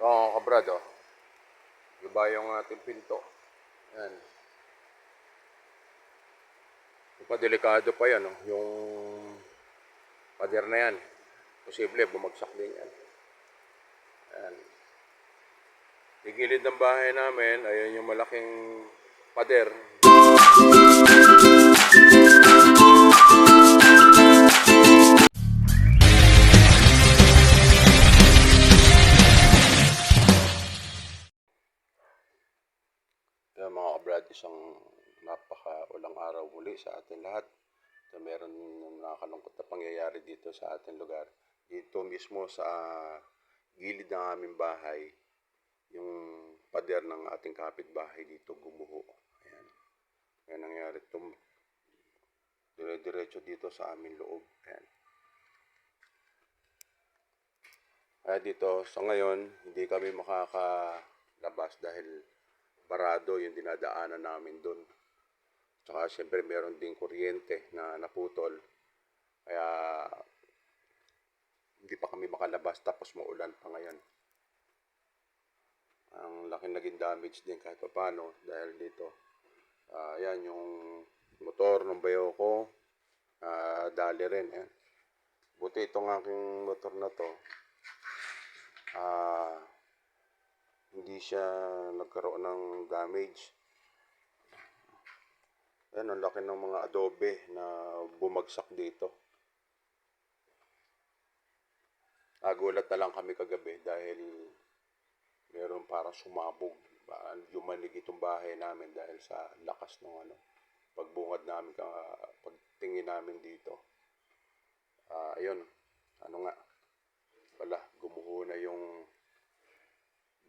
Ito mga kabrad, oh. Iba yung ating pinto. Yan. Yung pa yan, oh. Yung pader na yan. Posible, bumagsak din yan. Yan. Sa gilid ng bahay namin, ayan yung malaking pader. Isang napaka-ulang araw muli sa atin lahat. So, meron ng nakakalungkot na pangyayari dito sa ating lugar. Dito mismo sa gilid ng aming bahay, yung pader ng ating kapitbahay dito gumuho. Ayan. Kaya nangyari tum dire-diretso dito sa aming loob. Ayan. Kaya dito, sa ngayon, hindi kami makakalabas dahil barado yung dinadaanan namin doon. Tsaka siyempre meron ding kuryente na naputol. Kaya hindi pa kami makalabas tapos maulan pa ngayon. Ang laki naging damage din kahit paano dahil dito. Ah, yan yung motor ng bayo ko. ah, dali rin. Yan. Buti itong aking motor na to. Ah, hindi siya nagkaroon ng damage. Ayan, ang laki ng mga adobe na bumagsak dito. Nagulat na lang kami kagabi dahil meron parang sumabog. Ba- Yumanig itong bahay namin dahil sa lakas ng ano, pagbungad namin, ka- pagtingin namin dito. Ah, ayun, ano nga, wala, gumuho na yung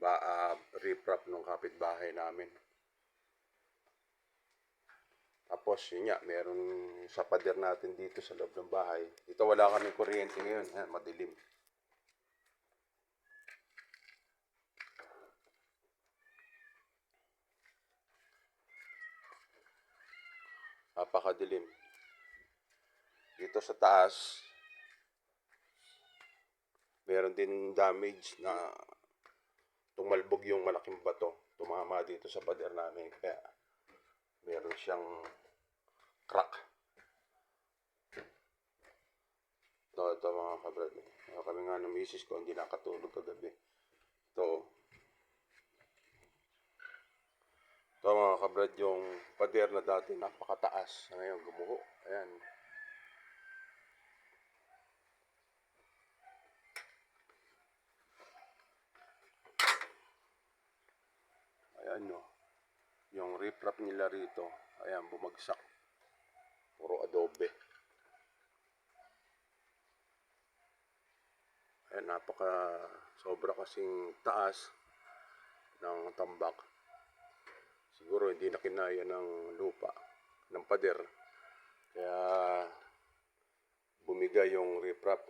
ba, ah, riprap ng kapitbahay namin. Tapos, yun nga, meron sa pader natin dito sa loob ng bahay. Dito wala kami kuryente ngayon. Yan, madilim. Napakadilim. Dito sa taas, meron din damage na tumalbog yung malaking bato. Tumama dito sa pader namin. Kaya, meron siyang crack. Ito, ito mga kabrad. Kami nga ng misis ko, hindi nakatulog kagabi. Ito. Ito mga kabrad, yung pader na dati napakataas. Ngayon, gumuho. Ayan no. Yung riprap nila rito, ayan, bumagsak. Puro adobe. Ayan, napaka sobra kasing taas ng tambak. Siguro hindi na kinaya ng lupa, ng pader. Kaya bumigay yung riprap.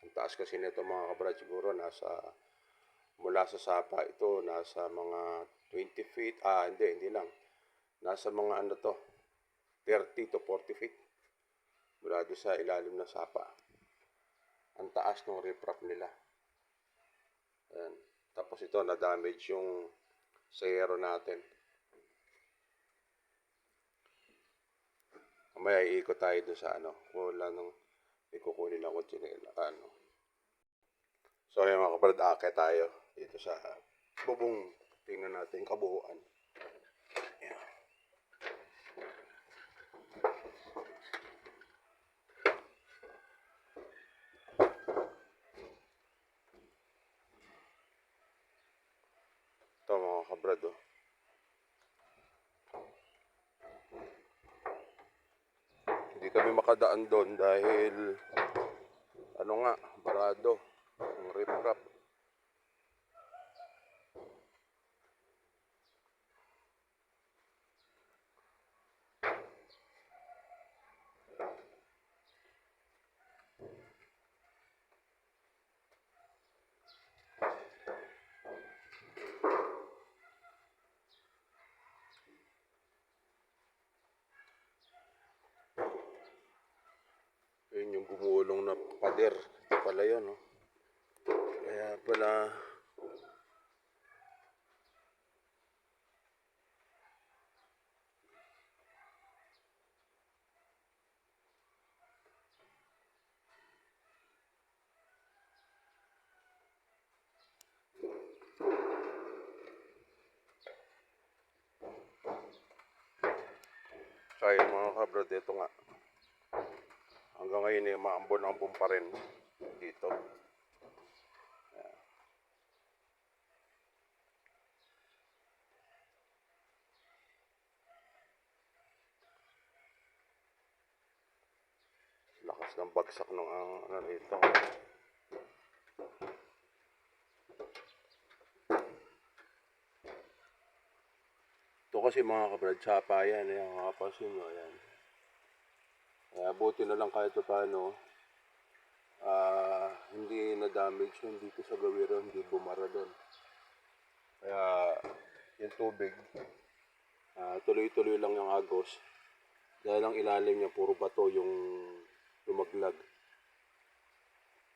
Ang taas kasi nito mga kabrad siguro nasa mula sa sapa ito nasa mga 20 feet ah hindi hindi lang nasa mga ano to 30 to 40 feet mula doon sa ilalim ng sapa ang taas ng riprap nila Ayan. tapos ito na damage yung sayero natin mamaya iikot tayo doon sa ano wala nang ikukunin ako chinela ano So ayun mga kabrad, akit tayo dito sa bubong. Tingnan natin yung kabuuan. Ayan. Ito mga kabrad oh. Hindi kami makadaan doon dahil ano nga, barado. Ang riprap. yung gumulong na pader. Ito pala yun, no? Kaya pala, Kaya mga kabrad, ito nga. Hanggang ngayon eh, maambon-ambon pa rin dito. Ayan. Lakas ng bagsak ng ang ano rito. Ito kasi mga kabrad, tsapa yan. Ayan, makapasin nyo. Ayan. Kaya buti na lang kahit pa paano, ah, hindi na-damage yun dito sa gawiro, hindi bumara doon. Kaya, yung tubig, ah, tuloy-tuloy lang yung agos. Dahil ang ilalim niya, puro bato yung lumaglag.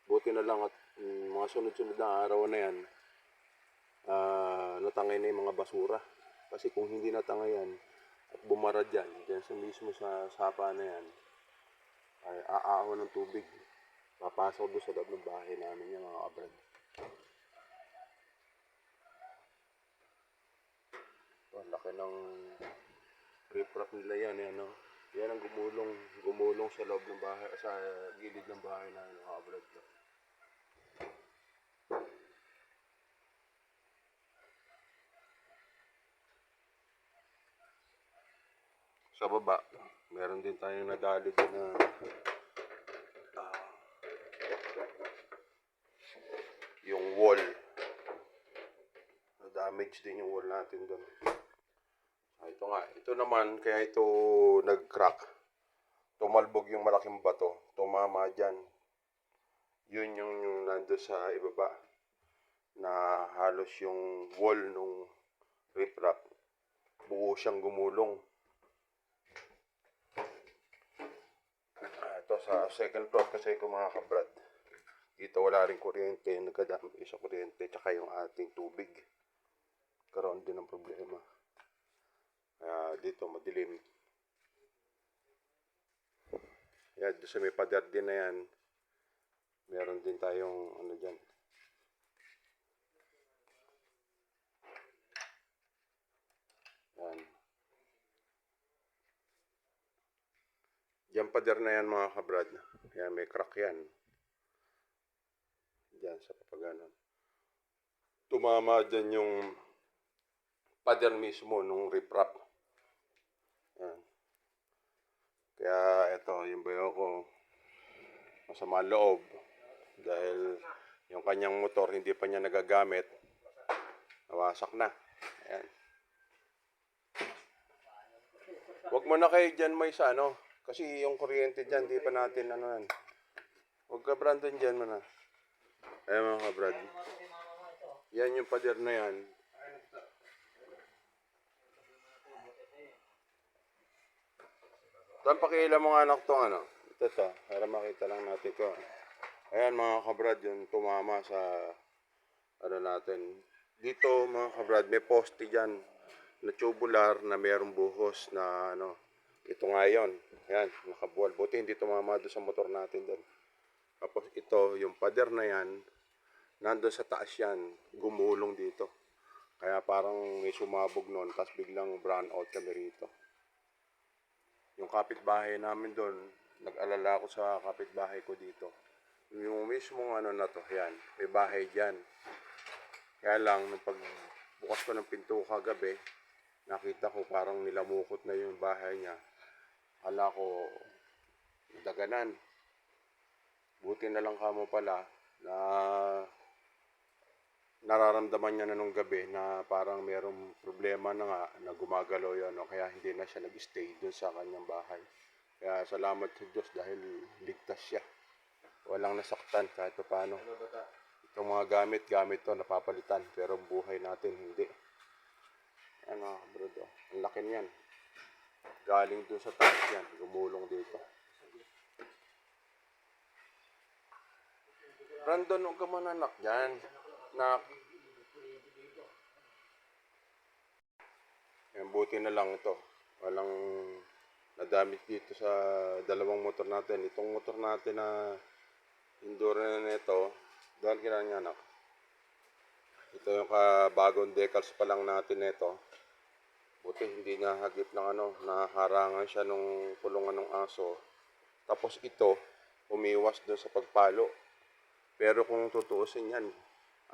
Buti na lang at mm, mga sunod-sunod na araw na yan, ah, natangay na yung mga basura. Kasi kung hindi natangay yan, at bumara dyan, dyan sa mismo sa sapa na yan, ay aahon ng tubig. Papasok doon sa loob ng bahay namin yung mga kabrad. Ito, ang laki ng riprap nila yan, yan, no? Yan ang gumulong, gumulong sa loob ng bahay, sa gilid ng bahay namin mga kabrad. Sa baba, meron din tayong nadali din na ah, yung wall. Na-damage din yung wall natin doon. Ah, ito nga, ito naman, kaya ito nag-crack. Tumalbog yung malaking bato. Tumama dyan. Yun yung, yung nando sa ibaba. Na halos yung wall nung riprap. Buo siyang gumulong. Ah, ito sa second floor kasi ko mga kabrad. Dito wala rin kuryente, nagkadami sa kuryente, tsaka yung ating tubig. Karoon din ng problema. Kaya dito madilim. Yan, doon sa may pader din na yan, meron din tayong ano dyan. Yan. Yan pader na yan mga kabrad. Yan, may crack yan. Diyan sa papaganon. Tumama dyan yung pader mismo nung riprap. Yan. Kaya ito, yung bayo ko, masama loob. Dahil yung kanyang motor hindi pa niya nagagamit. Nawasak na. Ayan. Huwag mo na kayo dyan may sa ano. Kasi yung kuryente dyan, di pa natin ano yan. Huwag ka Brandon dyan mo na. Ayan mga kabrad. Yan yung pader na yan. Saan pakialam mo nga anak to ano? Ito to, para makita lang natin ko. Ayan mga kabrad, yung tumama sa ano natin. Dito mga kabrad, may poste dyan na tubular na mayroong buhos na ano. Ito nga yun. Ayan, nakabuwal. Buti hindi tumama doon sa motor natin doon. Tapos ito, yung pader na yan, nandun sa taas yan, gumulong dito. Kaya parang may sumabog noon, tapos biglang brown out kami rito. Yung kapitbahay namin doon, nag-alala ako sa kapitbahay ko dito. Yung mismong ano na to, yan, may bahay dyan. Kaya lang, nung pagbukas ko ng pinto kagabi, nakita ko parang nilamukot na yung bahay niya. Kala ko, daganan. Buti na lang kamo pala na nararamdaman niya na nung gabi na parang merong problema na nga na gumagalaw yun o kaya hindi na siya nag-stay dun sa kanyang bahay. Kaya salamat sa Diyos dahil ligtas siya. Walang nasaktan kahit pa paano. Itong mga gamit, gamit to napapalitan pero buhay natin hindi. Ano, bro, oh. ang laki niyan. Galing dun sa taas yan, gumulong dito. Brandon, huwag ka mananak dyan. Nak. Yan, buti na lang ito. Walang nadamit dito sa dalawang motor natin. Itong motor natin na indoor na nito, doon kina niya anak. Ito yung ka bagong decals pa lang natin nito. Buti hindi nahagip ng ano, naharangan siya nung kulungan ng aso. Tapos ito, umiwas doon sa pagpalo. Pero kung tutuusin yan,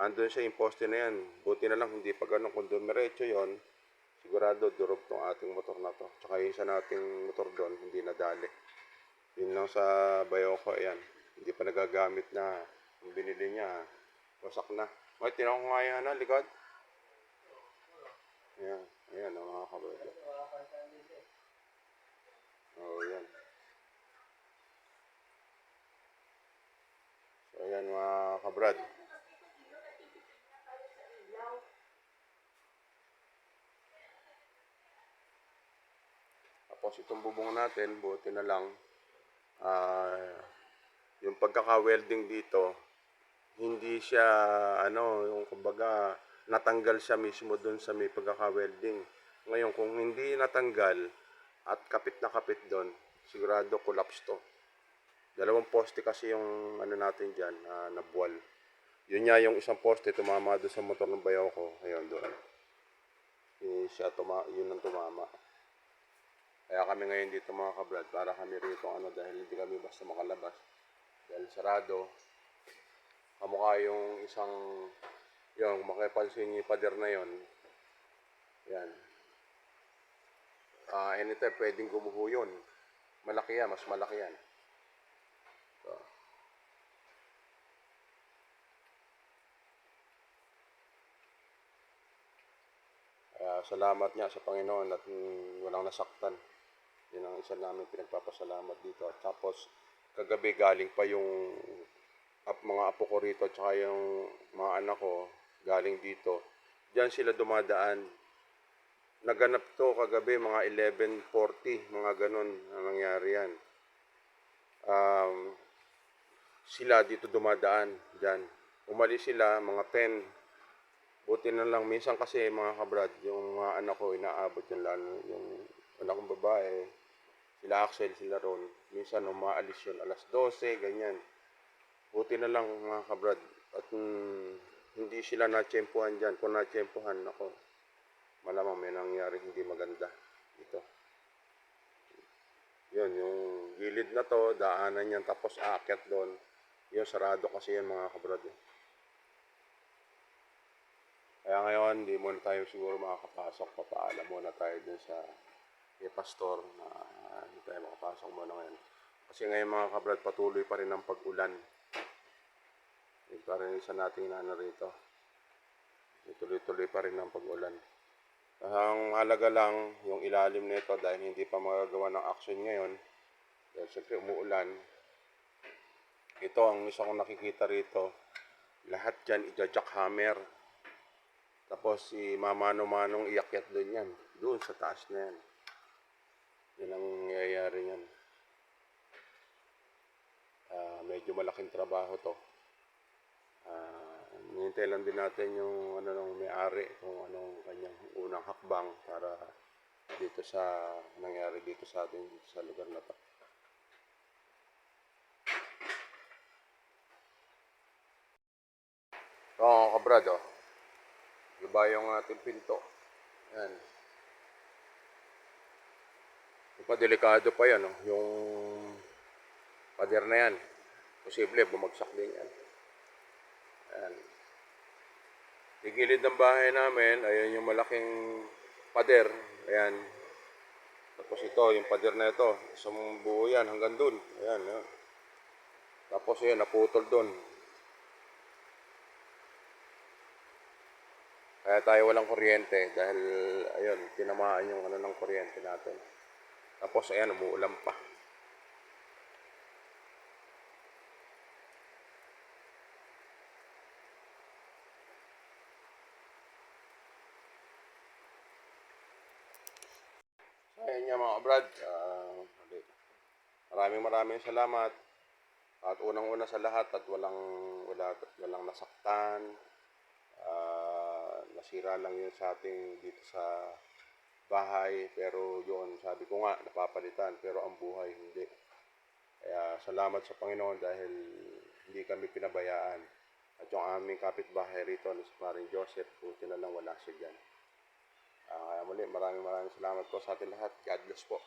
andun siya yung poste na yan. Buti na lang hindi pa ganun. Kung dumiretso yon sigurado durog tong ating motor na to. Tsaka yung isa nating motor doon, hindi nadali. Yun lang sa Bayoko, ayan. Hindi pa nagagamit na. Yung binili niya, wasak na. May tinawag ko nga yan, likod. Ayan, ayan ang mga kabrado. Oo, yan. So, ayan mga kabrad. Tapos itong bubong natin, buti na lang, ah, yung pagkaka-welding dito, hindi siya, ano, yung kumbaga, natanggal siya mismo dun sa may pagkaka-welding. Ngayon, kung hindi natanggal, at kapit na kapit doon, sigurado collapse to. Dalawang poste kasi yung ano natin dyan, na nabuwal. Yun nga yung isang poste, tumama doon sa motor ng bayaw ko. Ayun doon. Yun siya, tuma yun ang tumama. Kaya kami ngayon dito mga kabrad, para kami rito ano dahil hindi kami basta makalabas. Dahil sarado, kamukha yung isang, yung makipansin yung pader na yon. Yan. Ah, anytime pwedeng gumuho yun. Malaki yan, mas malaki yan. So, Kaya salamat niya sa Panginoon at walang nasaktan. Yun ang isa namin pinagpapasalamat dito. Tapos, kagabi galing pa yung ap, mga apo ko rito at saka yung mga anak ko galing dito. Diyan sila dumadaan. Naganap to kagabi mga 11.40, mga ganun ang nangyari yan. Um, sila dito dumadaan dyan. Umalis sila mga 10 Buti na lang, minsan kasi mga kabrad, yung mga anak ko inaabot yung lalo, yung anak kong babae, sila Axel, sila Ron, minsan umaalis yun alas 12, ganyan. Buti na lang mga kabrad, at mm, hindi sila natsyempohan dyan. Kung natsyempohan, ako, malamang may nangyari hindi maganda dito. Yun, yung gilid na to, daanan yan, tapos aakyat doon. Yun, sarado kasi yan mga kabrad. Eh. Kaya ngayon, hindi muna tayo siguro makakapasok. Papaalam muna tayo dun sa kay pastor na ah, hindi tayo makapasok muna ngayon. Kasi ngayon mga kabrad, patuloy pa rin ang pag-ulan. Ito pa rin isa nating nana rito. Tuloy-tuloy pa rin ang pag-ulan. Ang halaga lang, yung ilalim nito dahil hindi pa magagawa ng action ngayon. Dahil siyempre umuulan. Ito ang isa kong nakikita rito. Lahat dyan ija-jackhammer. Tapos si mamano-manong iakyat doon yan. Doon sa taas na yan. Yan ang nangyayari yan. Ah, medyo malaking trabaho to. Ah, nihintay din natin yung ano nung may-ari kung anong kanyang unang hakbang para dito sa nangyari dito sa atin dito sa lugar na to. Oo, oh, kabrad, oh. Iba yung ating pinto. Yan. Pa delikado pa yan, oh. yung pader na yan. Posible, bumagsak din yan. Yan. Di gilid ng bahay namin, ayan yung malaking pader. Ayan. Tapos ito, yung pader na ito, isang buo yan hanggang dun. Ayan, ayan. Tapos ayan, naputol dun. Kaya tayo walang kuryente dahil ayun, tinamaan yung ano ng kuryente natin. Tapos ayan, umuulan pa. So, ayun nga mga brad. ulit. maraming maraming salamat. At unang-una sa lahat at walang wala walang nasaktan. Ah, nasira lang yun sa ating dito sa bahay pero yun sabi ko nga napapalitan pero ang buhay hindi kaya salamat sa Panginoon dahil hindi kami pinabayaan at yung aming kapitbahay rito na si Maring Joseph buti na lang wala siya dyan Ah, kaya muli, maraming maraming salamat po sa ating lahat. God bless po.